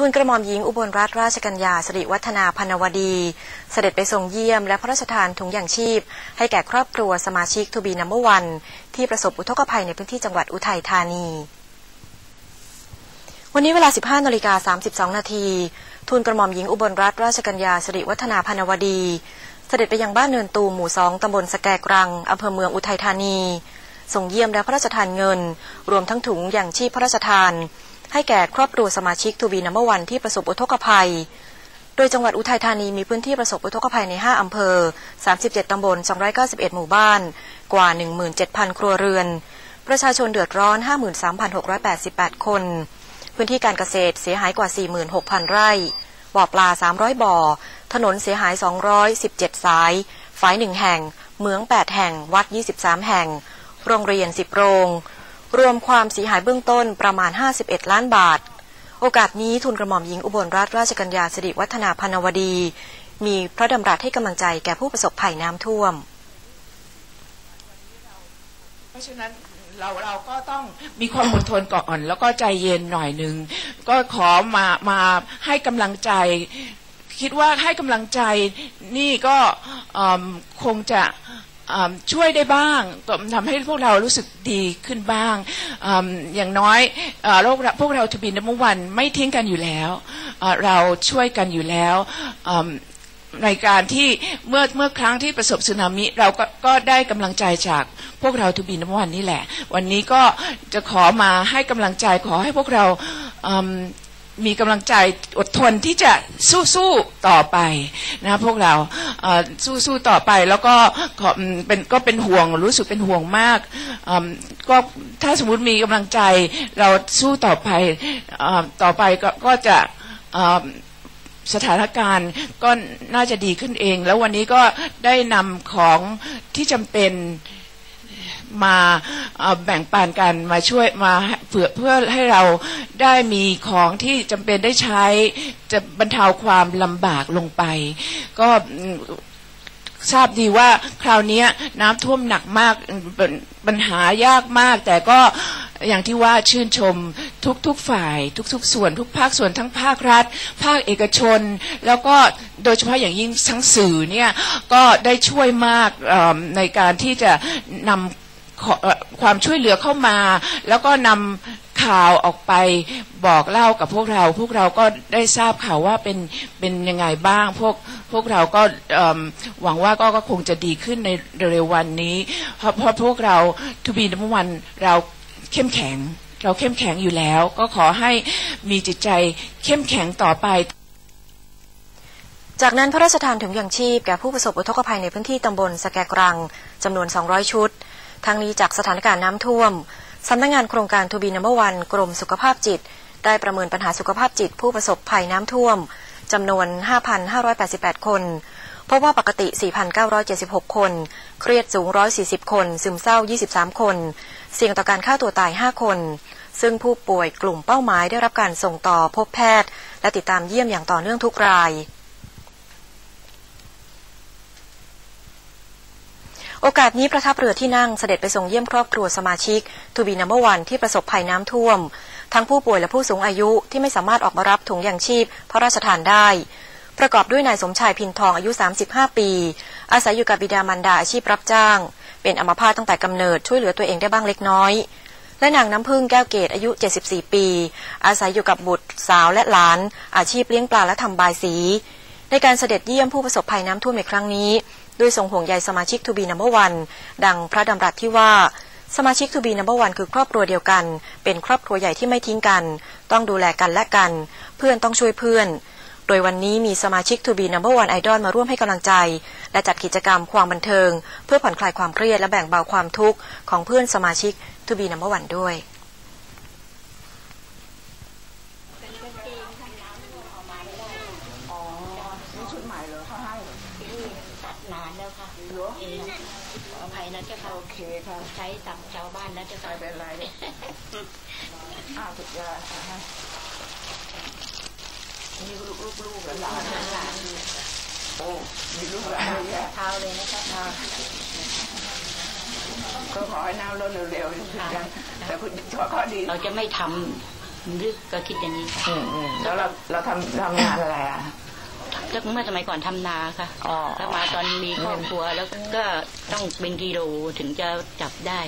ทูลกระหม่อมหญิงอุบลรัตนราชกัญญาสิริวัฒนาพนวดี เสด็จไปทรงเยี่ยมและพระราชทานถุงยางชีพ ให้แก่ครอบครัวสมาชิกทูบีนัมเบอร์วัน ที่ประสบอุทกภัยในพื้นที่จังหวัดอุทัยธานี วันนี้เวลา 15นาฬิกา32 นาทีทูลกระหม่อมหญิงอุบลรัตนราชกัญญาสิริวัฒนาพนวดี เสด็จไปยังบ้านเนินตูหมู่สองตำบลสแกกรังอำเภอเมืองอุทัยธานีส่งเยี่ยมและพระราชทานเงิน รวมทั้งถุงอย่างชีพพระราชทาน ให้แก่ครอบครัวสมาชิกทูบีนัมเบอร์วันที่ประสบอุทกภัย โดยจังหวัดอุทัยธานีมีพื้นที่ประสบอุทกภัยใน 5 อำเภอ 37 ตำบล 291 หมู่บ้าน กว่า 17,000 ครัวเรือน ประชาชนเดือดร้อน 53,688 คน พื้นที่การเกษตรเสียหายกว่า 46,000 ไร่ บ่อปลา 300 บ่อ ถนนเสียหาย 217 สาย ฝาย 1 แห่งเหมือง 8 แห่ง วัด 23 แห่ง โรงเรียน 10 โรง รวมความเสียหายเบื้องต้นประมาณ 51 ล้านบาท โอกาสนี้ทุนกระหม่อมหญิงอุบลราชราชกัญญาสิริวัฒนาพนวดี มีพระดำรัสให้กำลังใจแก่ผู้ประสบภัยน้ำท่วม เพราะฉะนั้นเราเราก็ต้องมีความอดทนก่อนแล้วก็ใจเย็นหน่อยหนึ่งก็ขอมามาให้กำลังใจ คิดว่าให้กำลังใจนี่ก็คงจะ ช่วยได้บ้างทำให้พวกเรารู้สึกดีขึ้นบ้างออย่างน้อยเอ่อพวกเราพวกเราทบินน้ำวันไม่ทิ้งกันอยู่แล้ว เราช่วยกันอยู่แล้วในการที่เมื่อเมื่อครั้งที่ประสบสึนามิ เราก็ก็ได้กำลังใจจากพวกเราทูบีน้ำวันนี่แหละ วันนี้ก็จะขอมาให้กำลังใจขอให้พวกเรา มีกำลังใจอดทนที่จะสู้สู้ต่อไปนะพวกเราสู้สู้ต่อไปแล้วก็เป็นก็เป็นห่วงรู้สึกเป็นห่วงมากก็ถ้าสมมติมีกำลังใจเราสู้ต่อไปต่อไปก็ก็จะสถานการณ์ก็น่าจะดีขึ้นเอง แล้ววันนี้ก็ได้นำของที่จำเป็น มาแบ่งปันกันมาช่วยมาเพื่อเพื่อให้เราได้มีของที่จำเป็นได้ใช้ จะบรรเทาความลำบากลงไป ก็ทราบดีว่าคราวนี้น้ำท่วมหนักมากปัญหายากมาก แต่ก็อย่างที่ว่าชื่นชมทุกๆฝ่าย ทุกๆ ส่วนทุกภาคส่วนทั้งภาครัฐ ภาคเอกชน แล้วก็โดยเฉพาะอย่างยิ่งทั้งสื่อเนี่ยก็ได้ช่วยมากในการที่จะนำ ความช่วยเหลือเข้ามา แล้วก็นำข่าวออกไปบอกเล่ากับพวกเรา พวกเราก็ได้ทราบข่าวว่าเป็นเป็นยังไงบ้าง พวกพวกเราก็หวังว่าก็ก็คงจะดีขึ้นในเร็ววันนี้ เพราะเพราะพวกเราทูบีนัมวันเราเข้มแข็ง เราเข้มแข็งอยู่แล้ว ก็ขอให้มีจิตใจเข้มแข็งต่อไปจากนั้นพระราชทานถุงยางชีพแก่ผู้ประสบอุทกภัยในพื้นที่ตำบลสแกกรังจำนวน 200 ชุด ทั้งนี้จากสถานการณ์น้ำท่วมสำนักงงานโครงการทูบีนัมเบอร์วันกรมสุขภาพจิต ได้ประเมินปัญหาสุขภาพจิตผู้ประสบภัยน้ำท่วมจำนวน 5,588 คน พบว่าปกติ 4,976 คน เครียดสูง 140 คน ซึมเศร้า 23 คน เสี่ยงต่อการฆ่าตัวตาย 5 คน ซึ่งผู้ป่วยกลุ่มเป้าหมายได้รับการส่งต่อพบแพทย์ และติดตามเยี่ยมอย่างต่อเนื่องทุกราย โอกาสนี้ประทับเรือที่นั่งเสด็จไปส่งเยี่ยมครอบครัวสมาชิกทูบีนัมเบอร์วันที่ประสบภัยน้ำท่วม ทั้งผู้ป่วยและผู้สูงอายุที่ไม่สามารถออกมารับถุงยางชีพพระราชทานได้ ประกอบด้วยนายสมชายพินทองอายุ 35 ปี อาศัยอยู่กับบิดามารดาอาชีพรับจ้าง เป็นอัมพาตตั้งแต่กำเนิดช่วยเหลือตัวเองได้บ้างเล็กน้อย และนางน้ำพึ่งแก้วเกตอายุ 74 ปี อาศัยอยู่กับบุตรสาวและหลาน อาชีพเลี้ยงปลาและทำบายสีในการเสด็จเยี่ยมผู้ประสบภัยน้ำท่วมในครั้งนี้ ด้วยทรงห่วงใยสมาชิกทูบีนัมเบอร์วันดังพระดำรัสที่ว่าสมาชิกทูบีนัมเบอร์วันคือครอบครัวเดียวกัน เป็นครอบครัวใหญ่ที่ไม่ทิ้งกัน ต้องดูแลกันและกัน เพื่อนต้องช่วยเพื่อน โดยวันนี้มีสมาชิกทูบีนัมเบอร์วันไอดอลมาร่วมให้กำลังใจ และจัดกิจกรรมความบันเทิง เพื่อผ่อนคลายความเครียดและแบ่งเบาความทุกข์ของเพื่อนสมาชิกทูบีนัมเบอร์วันด้วยชุดใหม่เหรอเขาให้ นานแล้วค่ะเองขออภัยนะเจ้าค่ะโอเคค่ะ ใช้ตามชาวบ้านนะเจ้าไม่ค่ะเป็นไรอ้าวสุดยอดค่ะนี่ลูกลูกลูกหลานหลานโอ้มีลูกหลานเยอะแยะเท้าเลยนะคะค่ะก็ขอให้น้ำลดเร็วๆแต่คุณขอข้อดี เราจะไม่ทลึกก็คิดอย่างนี้อืมอืมแล้วเราเราทำทำงานอะไรอะ แล้วเมื่อสมัยก่อนทำนาค่ะอ๋อแล้วมาตอนมีครอบครัวแล้วก็ต้องเป็นกิโลถึงจะจับได้